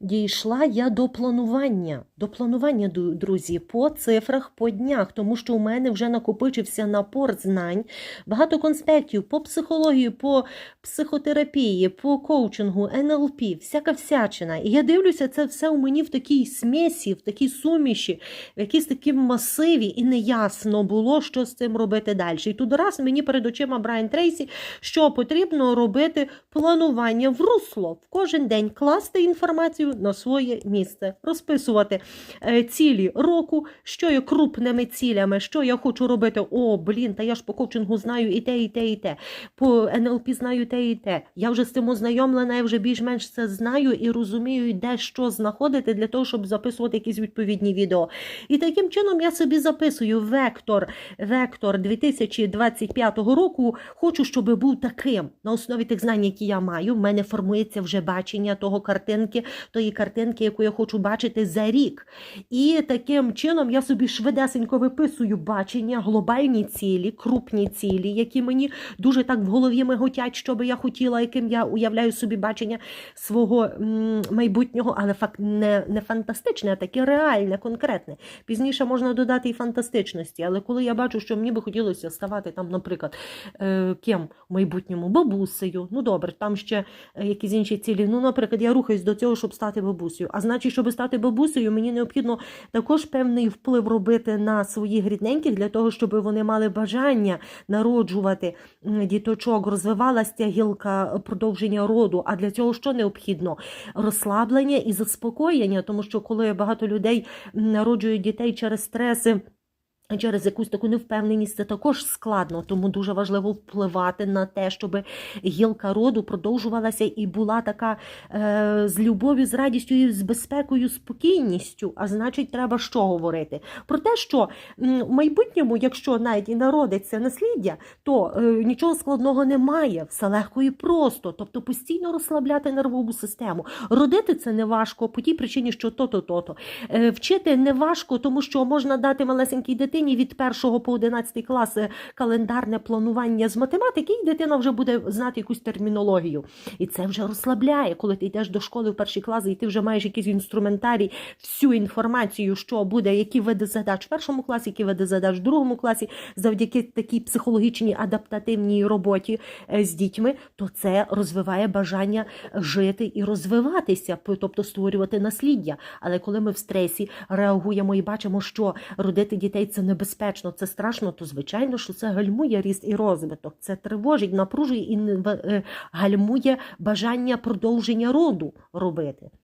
Дійшла я до планування. До планування, друзі, по цифрах, по днях, тому що у мене вже накопичився напор знань, багато конспектів по психології, по психотерапії, по коучингу, НЛП, всяка всячина. І я дивлюся, це все у мені в такій смесі, в такій суміші, в якійсь такій масиві, і неясно було, що з цим робити далі. І тут раз мені перед очима Брайан Трейсі, що потрібно робити планування в русло, в кожен день класти інформацію на своє місце, розписувати е, цілі року, що є крупними цілями, що я хочу робити. О, блін, та я ж по коучингу знаю і те, і те, і те. По НЛП знаю те, і те. Я вже з цим ознайомлена, я вже більш-менш це знаю і розумію, де що знаходити для того, щоб записувати якісь відповідні відео. І таким чином я собі записую вектор, вектор 2025 року. Хочу, щоб був таким. На основі тих знань, які я маю, в мене формується вже бачення того картинки, тої картинки, яку я хочу бачити за рік. І таким чином я собі швидесенько виписую бачення, глобальні цілі, крупні цілі, які мені дуже так в голові миготять, що би я хотіла, яким я уявляю собі бачення свого майбутнього, але факт не, не фантастичне, а таке реальне, конкретне. Пізніше можна додати і фантастичності, але коли я бачу, що мені би хотілося ставати там, наприклад, е, ким в майбутньому бабусею. Ну добре, там ще е, якісь інші цілі. Ну, наприклад, я рухаюсь до цього, щоб стати бабусею. А значить, щоб стати бабусею, мені необхідно також певний вплив робити на своїх рідненьких для того, щоб вони мали бажання народжувати діточок, розвивалася гілка продовження роду. А для цього що необхідно? Розслаблення і заспокоєння, тому що коли багато людей народжують дітей через стреси. Через якусь таку невпевненість це також складно, тому дуже важливо впливати на те, щоб гілка роду продовжувалася і була така е, з любов'ю, з радістю, і з безпекою, спокійністю. А значить, треба що говорити? Про те, що в майбутньому, якщо навіть і народиться насліддя, то е, нічого складного немає, все легко і просто. Тобто постійно розслабляти нервову систему. Родити це не важко по тій причині, що то-то, то-то. Е, Вчити не важко, тому що можна дати малесенькій дитині від 1 по 11 клас е, календарне планування з математики, і дитина вже буде знати якусь термінологію. І це вже розслабляє, коли ти йдеш до школи в перший клас, і ти вже маєш якийсь інструментарій, всю інформацію, що буде, які види задач в першому класі, які види задач в другому класі, завдяки такій психологічній адаптативній роботі е, з дітьми, то це розвиває бажання жити і розвиватися, тобто створювати насліддя. Але коли ми в стресі реагуємо і бачимо, що родити дітей це небезпечно, це страшно, то звичайно, що це гальмує ріст і розвиток. Це тривожить, напружує і е, гальмує бажання продовження роду робити.